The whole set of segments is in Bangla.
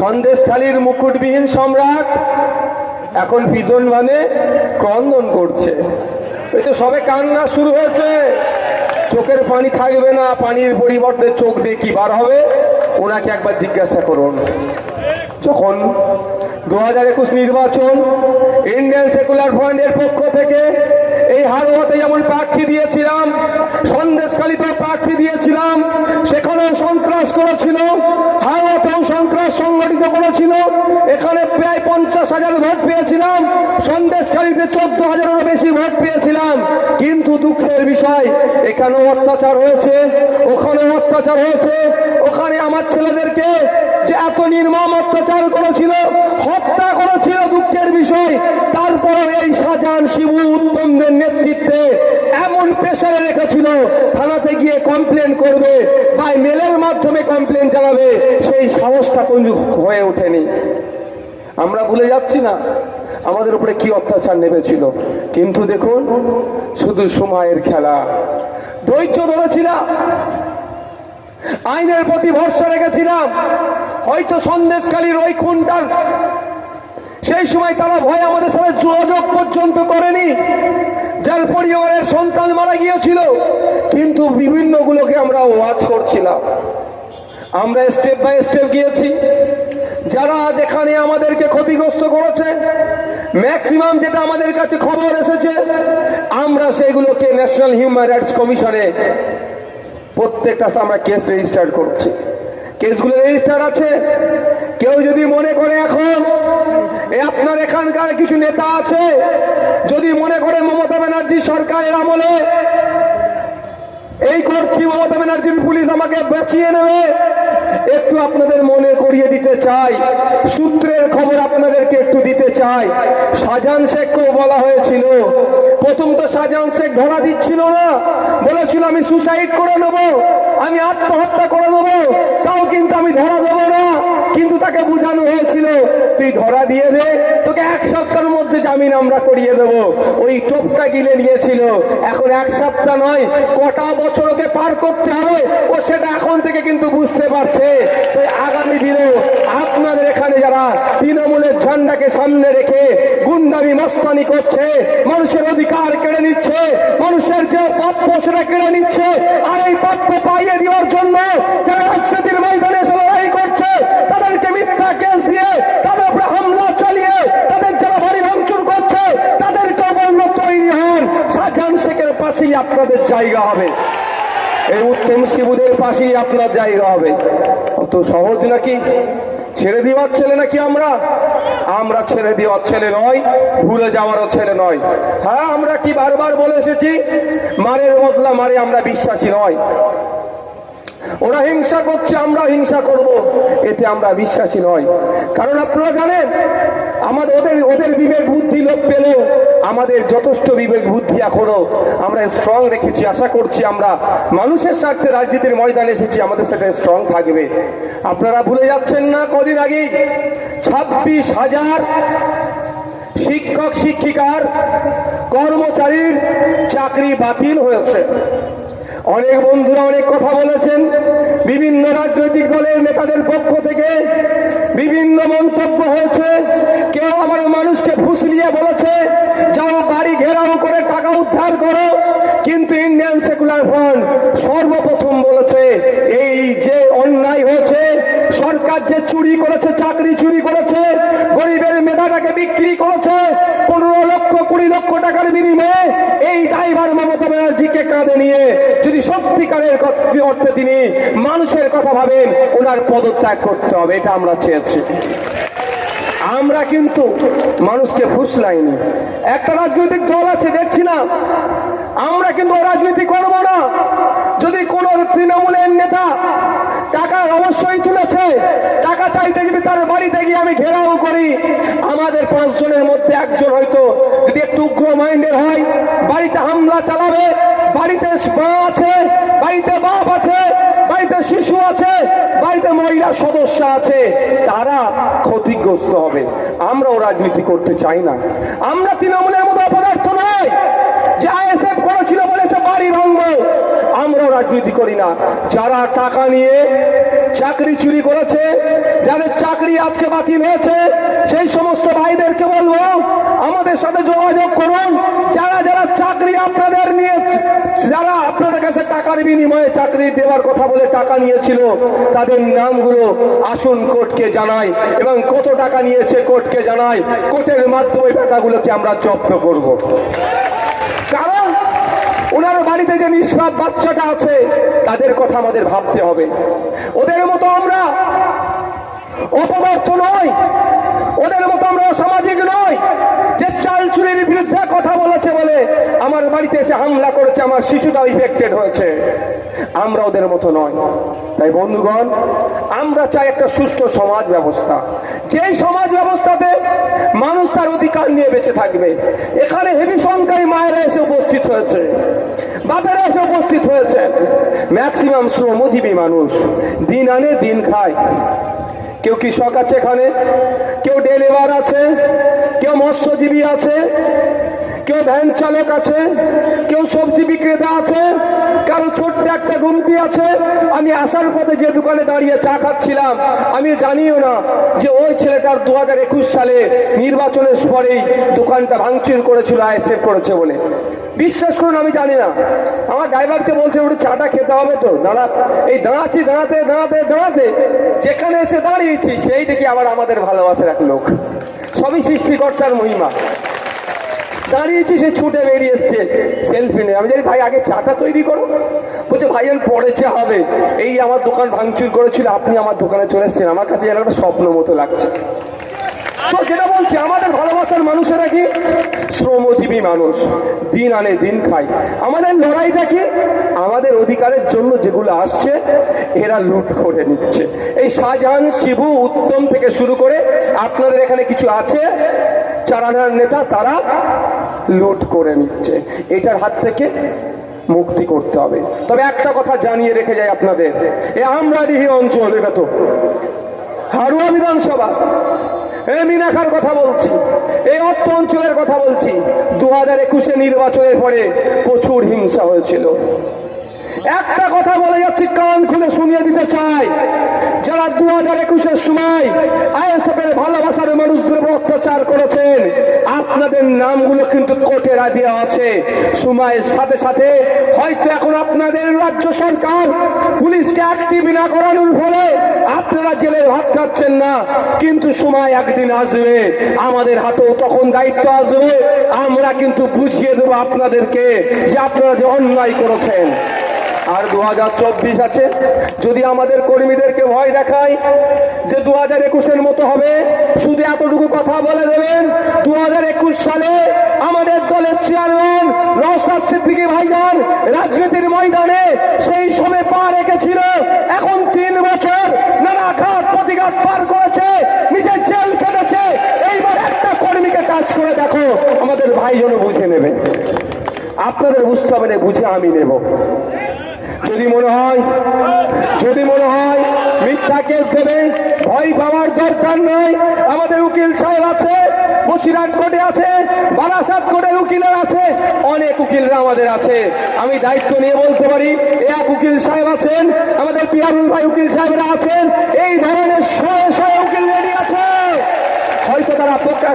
সন্দেশখালীর মুকুটবিহীন সম্রাট এখন ভীষণ মানে ক্রন্দন করছে। এই তো সবে কান্না শুরু হয়েছে। চোখের পানি থাকবে না, পানির পরিবর্তে চোখ দিয়ে কি বার হবে? ওনাকে একবার জিজ্ঞাসা করুন। যখন দু হাজার একুশ নির্বাচন ইন্ডিয়ান সেকুলার ফ্রন্টের পক্ষ থেকে এই হারোয়াতে যেমন প্রার্থী দিয়েছিলাম সন্দেশখালীতে প্রার্থী দিয়েছিলাম, সেখানেও সন্ত্রাস করেছিল হারোয়াতেও সন্ত্রাস সংগঠিত করেছিল এখানে প্রায় পঞ্চাশ হাজার ভোট পেয়েছিলাম। সন্দেশখালীতে চোদ্দ হাজারেরও বেশি ভোট পেয়েছিলাম। কিন্তু দুঃখের বিষয়, এখানেও অত্যাচার হয়েছে, ওখানেও অত্যাচার হয়েছে। ওখানে আমার ছেলেদেরকে যে এত নির্মম অত্যাচার করেছিল, হত্যা করেছিল, দুঃখের বিষয়। তারপরে এই শাহজাহান শিবু উত্তমদের নেতৃত্বে এমন প্রেশারে রেখেছিল, থানাতে গিয়ে কমপ্লেন করবে বা মেলের মাধ্যমে কমপ্লেন জানাবে, সেই সাহসটা কোন হয়ে ওঠেনি। আমরা ভুলে যাচ্ছি না। আমাদের উপরে কি অত্যাচার নেমেছিল? কিন্তু দেখুন, শুধু সময়ের খেলা। ধৈর্য ধরেছিলাম। আইনের প্রতি ভরসা রেখেছিলাম। হয়তো সন্দেশকালীর ওই খুনটার সেই সময় তারা ভয় আমাদের সাথে যোগাযোগ পর্যন্ত করেনি। যার পরিবারের সন্তান মারা গিয়েছিল। কিন্তু বিভিন্নগুলোকে আমরা ওয়াচ করছিলাম। আমরা স্টেপ বাই স্টেপ গিয়েছি। যারা এখানে আমাদেরকে ক্ষতিগ্রস্ত করেছে ম্যাক্সিমাম যেটা আমাদের কাছে খবর এসেছে, আমরা সেগুলোকে ন্যাশনাল হিউম্যান রাইটস কমিশনে প্রত্যেকটা আমরা কেস রেজিস্টার করছি। কেসগুলো রেজিস্টার আছে। কেউ যদি মনে করে এখন আপনার এখানকার কিছু নেতা আছে? যদি মনে করে মমতা ব্যানার্জি সরকারের আমলে, এই করছি মমতা ব্যানার্জির পুলিশ আমাকে বাঁচিয়ে নেবে। একটু আপনাদের মনে করিয়ে দিতে চাই। সূত্রের খবর আপনাদেরকে একটু দিতে চাই। শাহজাহান শেখকেও বলা হয়েছিল। প্রথম তো শাহজাহান শেখ ধরা দিচ্ছিল না। বলেছিল, আমি সুসাইড করে নেব। আমি আত্মহত্যা করে দেবো তাও কিন্তু আমি ধরা দেবো না। কিন্তু তাকে বোঝানো হয়েছিল, তুই ধরা দিয়ে দে, তোকে এক সপ্তাহের মধ্যে জামিন আমরা করিয়ে দেব। ওই টোপটা গিলে নিয়েছিল। এখন এক সপ্তাহ নয়, কটা বছর ওকে পার করতে হবে, ও সেটা এখন থেকে কিন্তু বুঝতে পারছে। তাই আগামী দিনে আপনাদের এখানে যারা তৃণমূলের ঝান্ডাকে সামনে রেখে গুন্ডামি মস্তানি করছে, মানুষের অধিকার কেড়ে নিচ্ছে, মানুষের যে প্রাপ্য সেটা কেড়ে নিচ্ছে, আর এই প্রাপ্য পাইয়ে দেওয়ার জন্য যারা রাজনীতির ময়দানে এসে লড়াই করছে তাদেরকে মিথ্যা কেস দিয়ে তাদের উপরে হামলা চালিয়ে তাদের যারা বাড়ি ভাঙচুর করছে তাদেরকে বলল তৈরি হন শাহজাহান শেখের আপনাদের জায়গা হবে। এই উত্তম শিবুদের পাশেই আপনার জায়গা হবে। অত সহজ নাকি? ছেড়ে দেওয়ার ছেলে নাকি আমরা? আমরা ছেড়ে দেওয়ার ছেলে নয়, ভুলে যাওয়ারও ছেলে নয়। হ্যাঁ আমরা কি বারবার বলে এসেছি? মারের বদলা মারে আমরা বিশ্বাসী নয়। ওরা হিংসা করছে আমরা হিংসা করব। এতে আমরা বিশ্বাসী নয়। কারণ আপনারা জানেন, আমাদের ওদের ওদের বিবেক বুদ্ধি লোক পেলেও আমাদের যথেষ্ট বিবেক, বুদ্ধি এখনও আমরা স্ট্রং রেখেছি। আশা করছি আমরা মানুষের স্বার্থে রাজনীতির ময়দানে এসেছি, আমাদের সেটা স্ট্রং থাকবে। আপনারা ভুলে যাচ্ছেন না, কদিন আগে ছাব্বিশ হাজার শিক্ষক, শিক্ষিকার কর্মচারীর চাকরি বাতিল হয়েছে। অনেক বন্ধুরা অনেক কথা বলেছেন, বিভিন্ন রাজনৈতিক দলের নেতাদের পক্ষ থেকে বিভিন্ন মন্তব্য হয়েছে, কেউ আবার মানুষকে ফুসলিয়ে বলেছে যাও বাড়ি ঘেরাও করে টাকা উদ্ধার করো। কিন্তু ইন্ডিয়ান সেকুলার ফ্রন্ট সর্বপ্রথম বলেছে, এই যে অন্যায় হয়েছে, সরকার যে চুরি করেছে, চাকরি চুরি করেছে, গরিবের মেধাটাকে বিক্রি করেছে, পনেরো লক্ষ, কুড়ি লক্ষ টাকার বিনিময়ে এই ড্রাইভার মমতা ব্যানার্জিকে কাঁধে নিয়ে যদি সত্যিকারের অর্থে তিনি মানুষের কথা ভাবেন, ওনার পদত্যাগ করতে হবে, এটা আমরা চেয়েছি। আমরা কিন্তু মানুষকে ফুসলাইনি একটা রাজনৈতিক দল আছে দেখছি না আমরা কিন্তু রাজনীতি করব না। যদি কোন তৃণমূলের নেতা টাকা অবশ্যই তুলেছে, টাকা চাইতে যদি তার বাড়িতে গিয়ে আমি ঘেরাও করি, আমাদের পাঁচজনের মধ্যে একজন হয়তো যদি একটু উগ্র মাইন্ডের হয়, বাড়িতে হামলা চালাবে, বাড়িতে মা আছে, বাড়িতে বাপ আছে, বাড়িতে শিশু আছে সদস্য আছে, তারা ক্ষতিগ্রস্ত হবে। আমরাও রাজনীতি করতে চাই না। আমরা তৃণমূলের মতো অপদার্থ নয় যে আইএসএফ করেছিল বলেছে বাড়ি ভাঙবো। আমরাও রাজনীতি করি না। যারা টাকা নিয়ে চাকরি চুরি করেছে, যাদের চাকরি আজকে বাতিল হয়েছে, সেই সমস্ত ভাইদেরকে বলব আমাদের সাথে যোগাযোগ করুন। যারা যারা চাকরি আপনাদের নিয়ে যারা আপনাদের কাছে টাকার বিনিময়ে চাকরি দেওয়ার কথা বলে টাকা নিয়েছিল, তাদের নামগুলো আসুন কোর্টকে জানাই এবং কত টাকা নিয়েছে কোর্টকে জানাই। কোর্টের মাধ্যমে টাকাগুলোকে আমরা জব্দ করব। কারণ ওনার বাড়িতে যে নিষ্পাপ বাচ্চাটা আছে, তাদের কথা আমাদের ভাবতে হবে। ওদের মতো আমরা অপদার্থ নয় ওদের মতো আমরা সামাজিক নয় যে চাল চুরির বিরুদ্ধে কথা বলেছে বলে আমার বাড়িতে এসে হামলা করেছে, আমার শিশুটা ইফেক্টেড হয়েছে। আমরা ওদের মতো নয়। তাই বন্ধুগণ, আমরা চাই একটা সুষ্ঠু সমাজ ব্যবস্থা। যেই সমাজ ব্যবস্থাতে মানুষ তার অধিকার নিয়ে বেঁচে থাকবে, এখানে হেভি সংখ্যায় মায়েরা এসে উপস্থিত হয়েছে, বাপেরা এসে উপস্থিত হয়েছে ম্যাক্সিমাম শ্রমজীবী মানুষ, দিন আনে দিন খায়। কেউ কৃষক আছে এখানে? কেউ ডেলিভার আছে? কেউ মৎস্যজীবী আছে? কেউ ভ্যান চালক আছে, কেউ সবজি বিক্রেতা আছে, কারও ছোট্ট একটা গুমটি আছে। আমি আসার পথে যে দোকানে দাঁড়িয়ে চা খাচ্ছিলাম, আমি জানিও না যে ওই ছেলেটার দু হাজার একুশ সালে নির্বাচনের পরেই দোকানটা ভাঙচুর করেছিল, আইএসএফ করেছে বলে। বিশ্বাস করুন, আমি জানি না। আমার ড্রাইভারকে বলছে ওটা চাটা খেতে হবে তো, দাঁড়া। এই দাঁড়াচ্ছি, দাঁড়াতে দাঁড়াতে দাঁড়াতে, যেখানে এসে দাঁড়িয়েছি, সেই দেখি আবার আমাদের ভালোবাসার এক লোক। সবই সৃষ্টিকর্তার মহিমা। দাঁড়িয়েছি, সে ছুটে বেরিয়ে এসছে। সেলফি নিয়ে। আমি জানি, ভাই, আগে চাটা তৈরি করো। বলছে, ভাই, এর পরে চা হবে। এই আমার দোকান ভাঙচুর করেছিল, আপনি আমার দোকানে চলে এসছেন। আমার কাছে যেন একটা স্বপ্ন মতো লাগছে। তো যেটা বলছি, আমাদের ভালোবাসার মানুষেরা কি? শ্রমজীবী মানুষ। দিন আনে, দিন খায়। আমাদের লড়াইটা কি? আমাদের অধিকারের জন্য যেগুলো আসছে, এরা লুট করে নিচ্ছে। এই শাহজাহান শিবু উত্তম থেকে শুরু করে, আপনাদের এখানে কিছু আছে? চারানার নেতা, তারা লুট করে নিচ্ছে। এটার হাত থেকে মুক্তি করতে হবে। তবে একটা কথা জানিয়ে রেখে যাই আপনাদের। এ আমরাডিহি অঞ্চল এটা তো হারুয়া বিধানসভা। এই মিনাখার কথা বলছি এই অর্থ অঞ্চলের কথা বলছি। দু হাজার একুশে নির্বাচনের পরে প্রচুর হিংসা হয়েছিল। একটা কথা বলে যাচ্ছি, কান খুলে শুনিয়ে দিতে চাই। যারা দু হাজার একুশের সময় আইএসএফ এর ভালোবাসার মানুষদের উপর অত্যাচার করেছেন, আপনাদের নামগুলো কিন্তু কোর্টে দেওয়া আছে। সময়ের সাথে সাথে হয়তো এখন আপনাদের রাজ্য সরকার পুলিশকে অ্যাক্টিভ না করানোর ফলে আপনারা জেলে ভাত খাচ্ছেন না। কিন্তু সময় একদিন আসবে, আমাদের হাতেও তখন দায়িত্ব আসবে। আমরা কিন্তু বুঝিয়ে দেবো আপনাদেরকে যে আপনারা যে অন্যায় করেছেন। আর দু হাজার চব্বিশ আছে। যদি আমাদের কর্মীদেরকে ভয় দেখায় যে দু হাজার একুশের মতো হবে, শুধু এতটুকু কথা বলে দেবেন দু হাজার একুশ সালে আমাদের দলের চেয়ারম্যান নওসাদ সিদ্দিকী ভাইজান রাজনীতির ময়দানে সেই সময় পা রেখেছিল। এখন তিন বছর নানা ঘাত প্রতিঘাত পার করেছে, নিজের জেল কেটেছে এইবার একটা কর্মীকে কাজ করে দেখো, আমাদের ভাইজনও বুঝে নেবে। আপনাদের বুঝতে হবে না, বুঝে আমি নেব। যদি মনে হয়, যদি মনে হয় মিথ্যা কেস দেবে, ভয় পাওয়ার দরকার নয় আমাদের উকিল সাহেব আছে, বসিরহাট কোর্টে আছে, বারাসাত কোর্টের উকিলের আছে, অনেক উকিলরা আমাদের আছে। আমি দায়িত্ব নিয়ে বলতে পারি এক উকিল সাহেব আছেন, আমাদের পিয়ারুল ভাই উকিল সাহেবরা আছেন, এই ধরনের শয়ে শয়ে উকিল রেডি আছে হয়তো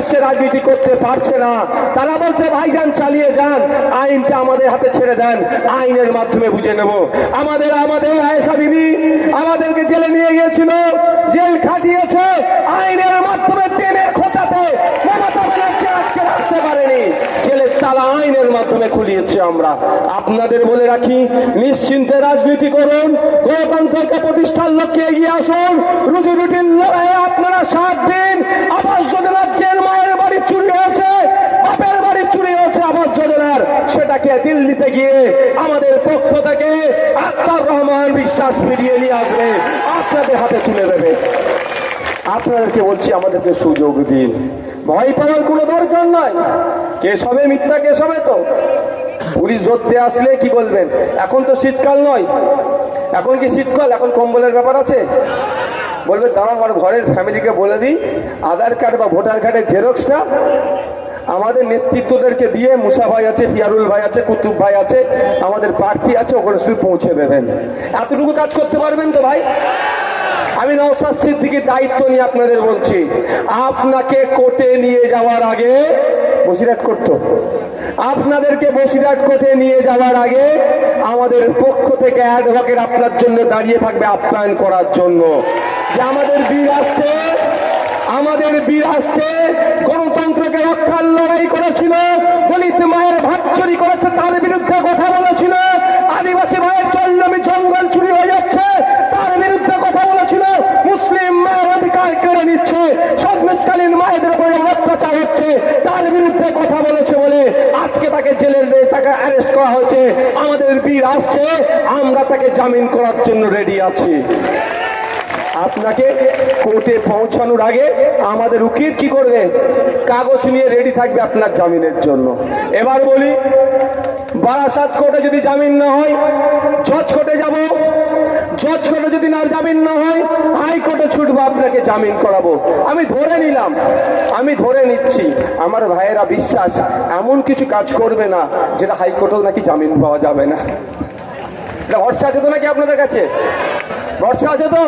প্রকাশ্যে রাজনীতি করতে পারছে না। তারা বলছে, ভাইজান, চালিয়ে যান। আইনটা আমাদের হাতে ছেড়ে দেন। আইনের মাধ্যমে বুঝে নেব। আমাদের আমাদের আয়েশা বিবি আমাদেরকে জেলে নিয়ে গিয়েছিল, জেল খাটিয়েছে। আইনের মাধ্যমে টেনের খোঁচাতে মমতা ব্যানার্জি আজকে রাখতে পারেনি জেলের তালা আইনের মাধ্যমে খুলিয়েছি আমরা। আপনাদের বলে রাখি, নিশ্চিন্তে রাজনীতি করুন, গণতন্ত্রকে প্রতিষ্ঠার লক্ষ্যে এগিয়ে আসুন, রুটি রুটির লড়াইয়ে আপনারা সাত দিন আবাস যোজনার জেল মায়ের বাড়ি চুরি হয়েছে, বাপের বাড়ি চুরি হয়েছে আবাস যোজনার। সেটাকে দিল্লিতে গিয়ে আমাদের পক্ষ থেকে আক্তার রহমান বিশ্বাস ফিরিয়ে নিয়ে আসবে। আপনাদের হাতে তুলে দেবে। আপনাদেরকে বলছি, আমাদেরকে সুযোগ দিন। ভয় পাওয়ার কোনো দরকার নাই। কেস হবে মিথ্যা কেস হবে তো? পুলিশ ধরতে আসলে কি বলবেন? এখন তো শীতকাল নয়। এখন কি শীতকাল? এখন কম্বলের ব্যাপার আছে? বলবে দাঁড়া আমার ঘরের ফ্যামিলিকে বলে দিই, আধার কার্ড বা ভোটার কার্ডের জেরক্সটা আমাদের নেতৃত্বদেরকে দিয়ে মুসা ভাই আছে ফিয়ারুল ভাই আছে, কুতুব ভাই আছে, আমাদের প্রার্থী আছে, ওখানে শুধু পৌঁছে দেবেন। এতটুকু কাজ করতে পারবেন তো ভাই? আমি নওসাদ সিদ্দিকির দায়িত্ব নিয়ে আপনাদের বলছি, আপনাকে কোর্টে নিয়ে যাওয়ার আগে বসিরহাট করতো আপনাদেরকে বসিরহাট কোর্টে নিয়ে যাওয়ার আগে আমাদের পক্ষ থেকে অ্যাডভোকেট আপনার জন্য দাঁড়িয়ে থাকবে আপ্যায়ন করার জন্য। যে আমাদের বীর আসছে, আমাদের বীর আসছে, গণতন্ত্রকে রক্ষার লড়াই করেছিল, দলিত মায়ের ভাগ চুরি করেছে, তার বিরুদ্ধে কথা বলেছিল আদিবাসী ভাইয়ের জলজমি জঙ্গল চুরি হয়ে যাচ্ছে তার বিরুদ্ধে কথা বলেছিল মুসলিম মায়ের অধিকার কেড়ে নিচ্ছে সন্দেশকালীন উপরে অত্যাচার হচ্ছে, তার বিরুদ্ধে কথা বলেছে বলে আজকে তাকে জেলের তাকে অ্যারেস্ট করা হয়েছে। আমাদের বীর আসছে, আমরা তাকে জামিন করার জন্য রেডি আছি। আপনাকে কোর্টে পৌঁছানোর আগে আমাদের উকিল কি করবে? কাগজ নিয়ে রেডি থাকবে আপনার জামিনের জন্য। এবার বলি, বারাসাত কোর্টে যদি জামিন না হয় কোর্টে যাব। জজ যদি না জামিন না হয়, হাইকোর্টে ছুটবো, আপনাকে জামিন করাবো। আমি ধরে নিলাম, আমি ধরে নিচ্ছি, আমার ভাইয়েরা বিশ্বাস, এমন কিছু কাজ করবে না, যেটা হাইকোর্টেও নাকি জামিন পাওয়া যাবে না। এটা ভরসা আছে তো নাকি আপনাদের কাছে? ভরসা আছে তো?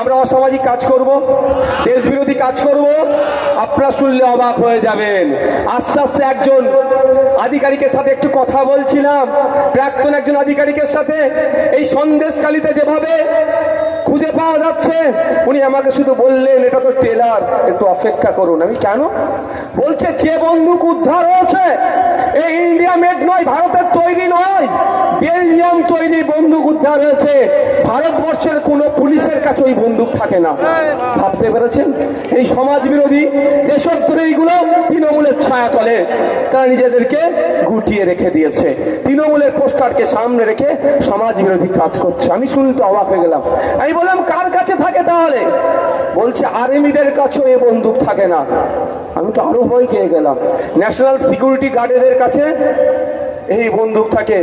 আমরা অসামাজিক কাজ করব দেশ বিরোধী কাজ করব, আপনারা শুনলে অবাক হয়ে যাবেন। আস্তে আস্তে একজন আধিকারিকের সাথে একটু কথা বলছিলাম, প্রাক্তন একজন আধিকারিকের সাথে এই সন্দেশকালীতে যেভাবে খুঁজে পাওয়া যাচ্ছে। উনি আমাকে শুধু বললেন, এটা তো টেলার, একটু অপেক্ষা করুন। আমি কেন? বলছে, যে বন্দুক উদ্ধার হয়েছে এই ইন্ডিয়া মেড নয়, ভারতের তৈরি নয়, বেলজিয়াম তৈরি বন্দুক উদ্ধার হয়েছে। ভারতবর্ষের কোন পুলিশের কাছে ওই বন্দুক থাকে না। ভাবতে পেরেছেন? এই সমাজ বিরোধী দেশদ্রোহীগুলো তৃণমূলের ছায়া তলে তারা নিজেদেরকে গুটিয়ে রেখে দিয়েছে। তৃণমূলের পোস্টারকে সামনে রেখে সমাজ বিরোধী কাজ করছে। আমি শুনতে অবাক হয়ে গেলাম। আমি বললাম, কার কাছে থাকে তাহলে? বলছে, আর্মিদের কাছেও এ বন্দুক থাকে না। আমি তো আরও ভয় খেয়ে গেলাম। ন্যাশনাল সিকিউরিটি গার্ডেদের কাছে এই বন্দুক থাকে।